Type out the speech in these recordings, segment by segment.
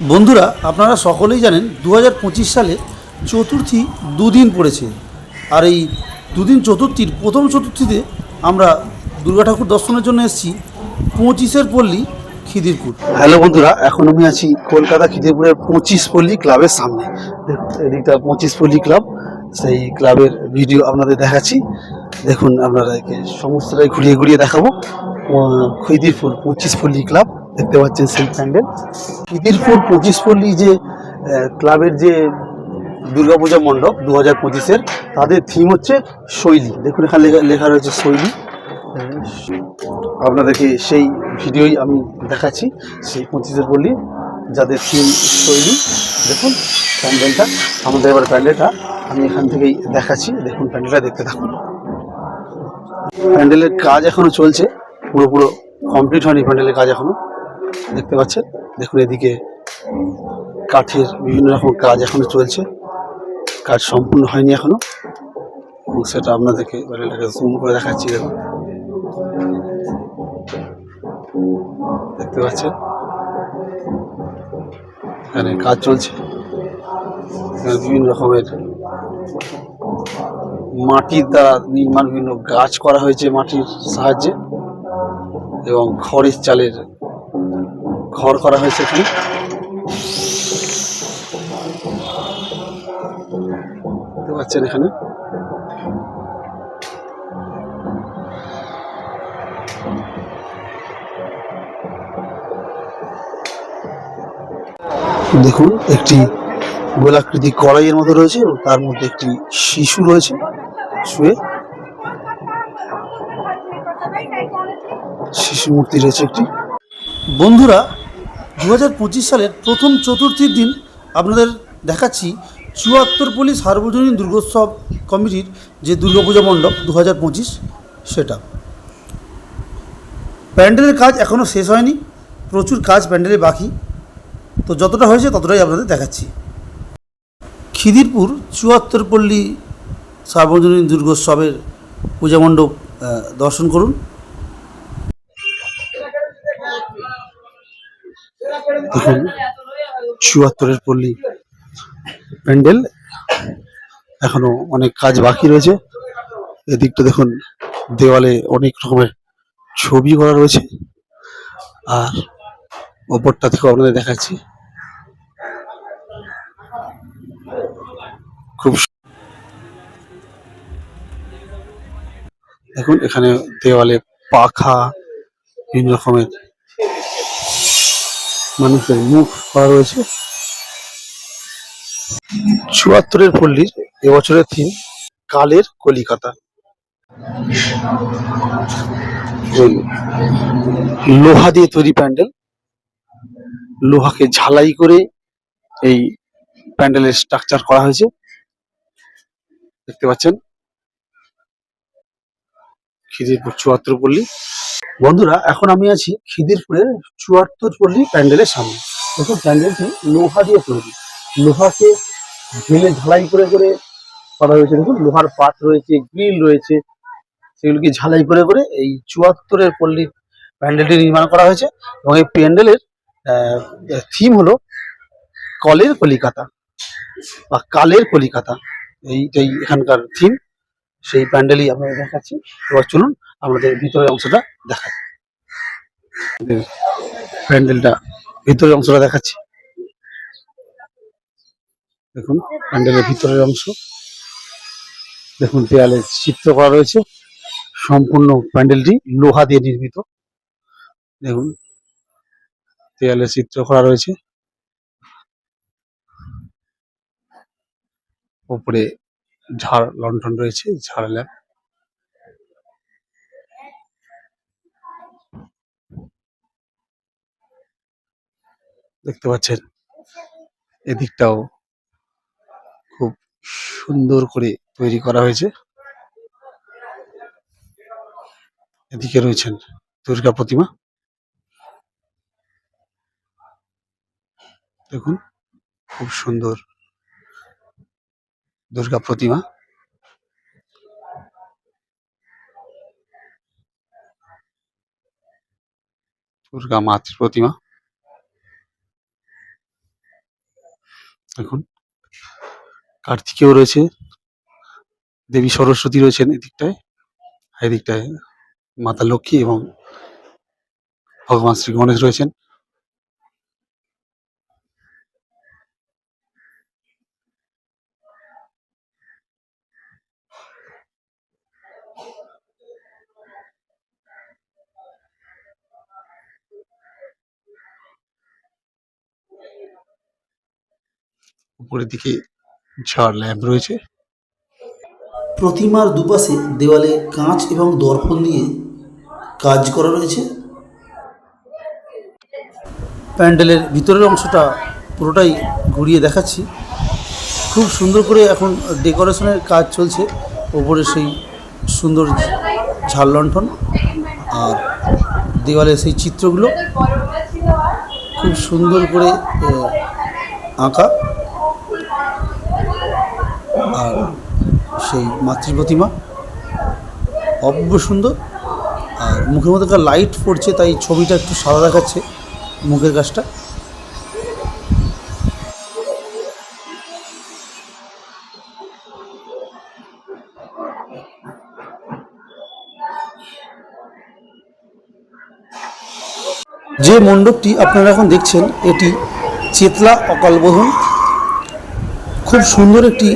বন্ধুরা, আপনারা সকলেই জানেন দু হাজার পঁচিশ সালে চতুর্থী দুদিন পড়েছে। আর এই দুদিন চতুর্থীর প্রথম চতুর্থীতে আমরা দুর্গা ঠাকুর দর্শনের জন্য এসেছি পঁচিশের পল্লী খিদিরপুর। হ্যালো বন্ধুরা, এখন আমি আছি কলকাতা খিদিরপুরের পঁচিশ পল্লী ক্লাবের সামনে। এদিকটা পঁচিশ পল্লী ক্লাব, সেই ক্লাবের ভিডিও আপনাদের দেখাচ্ছি। দেখুন আপনারা সমস্তটাই ঘুরিয়ে ঘুরিয়ে দেখাবো। খিদিরপুর পঁচিশ পল্লী ক্লাব। দেখতে পাচ্ছেন সেই প্যান্ডেল পঁচিশ পল্লী যে ক্লাবের যে দুর্গাপূজা মণ্ডপ দু হাজার পঁচিশের, তাদের থিম হচ্ছে শৈলী। দেখুন, এখানে লেখা রয়েছে শৈলী। আপনাদেরকে সেই ভিডিওই আমি দেখাচ্ছি, সেই পঁচিশের পল্লী, যাদের থিম শৈলী। দেখুন, প্যান্ডেলটা, আমাদের এবার প্যান্ডেলটা আমি এখান থেকেই দেখাচ্ছি। দেখুন, প্যান্ডেলটা দেখতে থাকুন। প্যান্ডেলের কাজ এখনও চলছে পুরো পুরো কমপ্লিট হয়নি প্যান্ডেলের কাজ এখনও। দেখতে পাচ্ছেন? দেখুন এদিকে কাঠের বিভিন্ন রকম কাজ এখনও চলছে। কাজ সম্পূর্ণ হয়নি এখনও। এবং সেটা আপনাদেরকে প্যান্ডেলটাকে জুম করে দেখাচ্ছি, দেখুন। দেখতে পাচ্ছেন? এখানে কাজ চলছে। বিভিন্ন রকমের মাটির দ্বারা নির্মাণ বিভিন্ন গাছ করা হয়েছে মাটির সাহায্যে এবং খড়ের চালের ঘর করা হয়েছে এখানে। পাচ্ছেন এখানে। দেখুন, একটি গোলাকৃতি কড়াইয়ের মতো রয়েছে এবং তার মধ্যে একটি শিশু রয়েছে শুয়ে। শিশু মূর্তি রয়েছে একটি। বন্ধুরা দু হাজার পঁচিশ সালের প্রথম চতুর্থীর দিন আপনাদের দেখাচ্ছি চুয়াত্তর চুয়াত্তরপল্লী সার্বজনীন দুর্গোৎসব কমিটির যে দুর্গাপূজা মণ্ডপ দু হাজার পঁচিশ সেটা। প্যান্ডেলের কাজ এখনও শেষ হয়নি, প্রচুর কাজ প্যান্ডেলে বাকি। তো যতটা হয়েছে ততটাই আপনাদের দেখাচ্ছি। খিদিরপুর চুয়াত্তরপল্লী সার্বজনীন দুর্গোৎসবের পূজা মণ্ডপ দর্শন করুন। দেখুন, চুয়াত্তরের পল্লী প্যান্ডেল। এখনও অনেক কাজ বাকি রয়েছে। এদিকটা দেখুন, দেওয়ালে অনেক রকমের ছবি করা রয়েছে। আর ওপরটা থেকে আপনাদের দেখাচ্ছি। খুব দেখুন, এখানে দেওয়ালে পাখা, বিভিন্ন রকমের মানুষের মুখ করা রয়েছে। চুয়াত্তরের পল্লীর এবছরের থিম, কালের কলিকাতা। লোহা দিয়ে তৈরি প্যান্ডেল। লোহাকে ঝালাই করে এই প্যান্ডেলের স্ট্রাকচার করা হয়েছে। দেখতে পাচ্ছেন খিদিরপুর, চুয়াত্তর পল্লী। বন্ধুরা, এখন আমি আছি খিদিরপুরের চুয়াত্তর পল্লী প্যান্ডেলের সামনে। দেখুন, প্যান্ডেলটি লোহা দিয়ে তৈরি। লোহাকে ঢেলে ঝালাই করে করে করা হয়েছে। দেখুন, লোহার পাত রয়েছে, গ্রিল রয়েছে। সেগুলোকে ঝালাই করে করে এই চুয়াত্তরের পল্লী প্যান্ডেলটি নির্মাণ করা হয়েছে। এবং এই প্যান্ডেলের থিম হলো কলের কলিকাতা বা কালের কলিকাতা। এইটাই এখানকার থিম সেই প্যান্ডেলই আপনাদের দেখাচ্ছি। এবার চলুন আমাদের ভিতরের অংশটা আমাদের প্যান্ডেলটা ভিতরের অংশটা দেখাচ্ছি। দেখুন, প্যান্ডেলের ভিতরের অংশ। দেখুন, দেয়ালে চিত্র করা রয়েছে। সম্পূর্ণ প্যান্ডেলটি লোহা দিয়ে নির্মিত। দেখুন, দেয়ালে চিত্র করা রয়েছে। উপরে ঝাড় লন্ঠন রয়েছে ঝাড় ল্যাম্প দেখতে পাচ্ছেন, এদিকটাও খুব সুন্দর করে তৈরি করা হয়েছে। এদিকে রয়েছেন দুর্গা প্রতিমা। দেখুন, খুব সুন্দর। দুর্গা প্রতিমা। দুর্গা মাতৃ প্রতিমা। এখন কার্তিকেয় রয়েছে, দেবী সরস্বতী রয়েছেন এদিকটায় এদিকটায় মাতা লক্ষ্মী এবং ভগবান শ্রী গণেশ রয়েছেন। উপরের দিকে চার ল্যাম্প রয়েছে। প্রতিমার দুপাশে দেওয়ালে কাঁচ এবং দর্পণ দিয়ে কাজ করা রয়েছে। প্যান্ডেলের ভিতরের অংশটা পুরোটাই ঘুরিয়ে দেখাচ্ছি। খুব সুন্দর করে এখন ডেকোরেশনের কাজ চলছে। ওপরে সেই সুন্দর ঝাল লণ্ঠন আর দেওয়ালে সেই চিত্রগুলো। খুব সুন্দর করে আঁকা। আর সেই মাতৃ প্রতিমা। অপূর্ব সুন্দর। আর মুখের মধ্যে লাইট পড়ছে, তাই ছবিটা একটু সাদা দেখাচ্ছে মুখের গাছটা যে মণ্ডপটি আপনারা এখন দেখছেন, এটি চেতলা অকালবোধন খুব সুন্দর একটি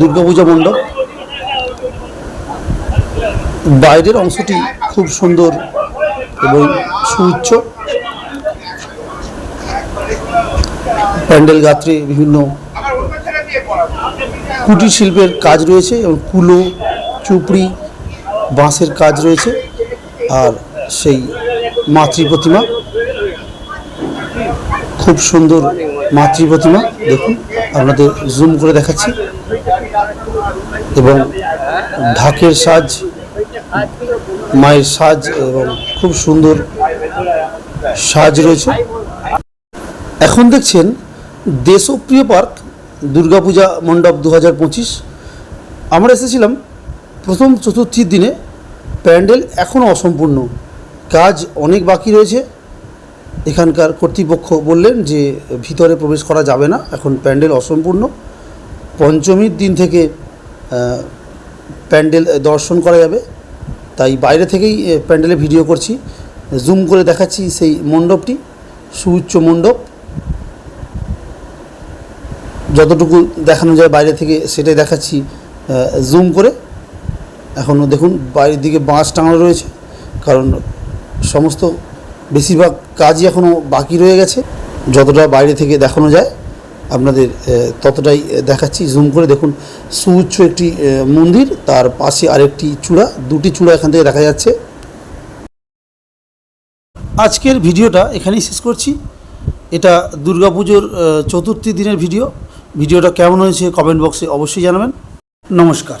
দুর্গাপূজা মণ্ডপ। বাইরের অংশটি খুব সুন্দর এবং সুউচ্চ। প্যান্ডেল গাত্রে বিভিন্ন কুটির শিল্পের কাজ রয়েছে এবং কুলো, চুপড়ি, বাঁশের কাজ রয়েছে আর সেই মাতৃ প্রতিমা। খুব সুন্দর মাতৃ প্রতিমা, দেখুন। আপনাদের জুম করে দেখাচ্ছি। এবং ঢাকের সাজ, মায়ের সাজ এবং খুব সুন্দর সাজ রয়েছে। এখন দেখছেন দেশপ্রিয় পার্ক, দুর্গাপূজা মণ্ডপ দু হাজার পঁচিশ। আমরা এসেছিলাম প্রথম চতুর্থীর দিনে। প্যান্ডেল এখনও অসম্পূর্ণ। কাজ অনেক বাকি রয়েছে। এখানকার কর্তৃপক্ষ বললেন যে ভিতরে প্রবেশ করা যাবে না, এখন প্যান্ডেল অসম্পূর্ণ। পঞ্চমীর দিন থেকে প্যান্ডেল দর্শন করা যাবে। তাই বাইরে থেকেই প্যান্ডেলে ভিডিও করছি। জুম করে দেখাচ্ছি সেই মণ্ডপটি, সুউচ্চ মণ্ডপ। যতটুকু দেখানো যায় বাইরে থেকে সেটাই দেখাচ্ছি জুম করে। এখনও দেখুন, বাইরের দিকে বাঁশ টাঙানো রয়েছে, কারণ সমস্ত বেশিরভাগ কাজই এখনও বাকি রয়ে গেছে। যতটা বাইরে থেকে দেখানো যায়, আপনাদের ততটাই দেখাচ্ছি। জুম করে দেখুন, সুউচ্চ একটি মন্দির, তার পাশে আরেকটি চূড়া, দুটি চূড়া এখান থেকে দেখা যাচ্ছে। আজকের ভিডিওটা এখানেই শেষ করছি। এটা দুর্গাপুজোর চতুর্থী দিনের ভিডিও। ভিডিওটা কেমন হয়েছে কমেন্ট বক্সে অবশ্যই জানাবেন। নমস্কার।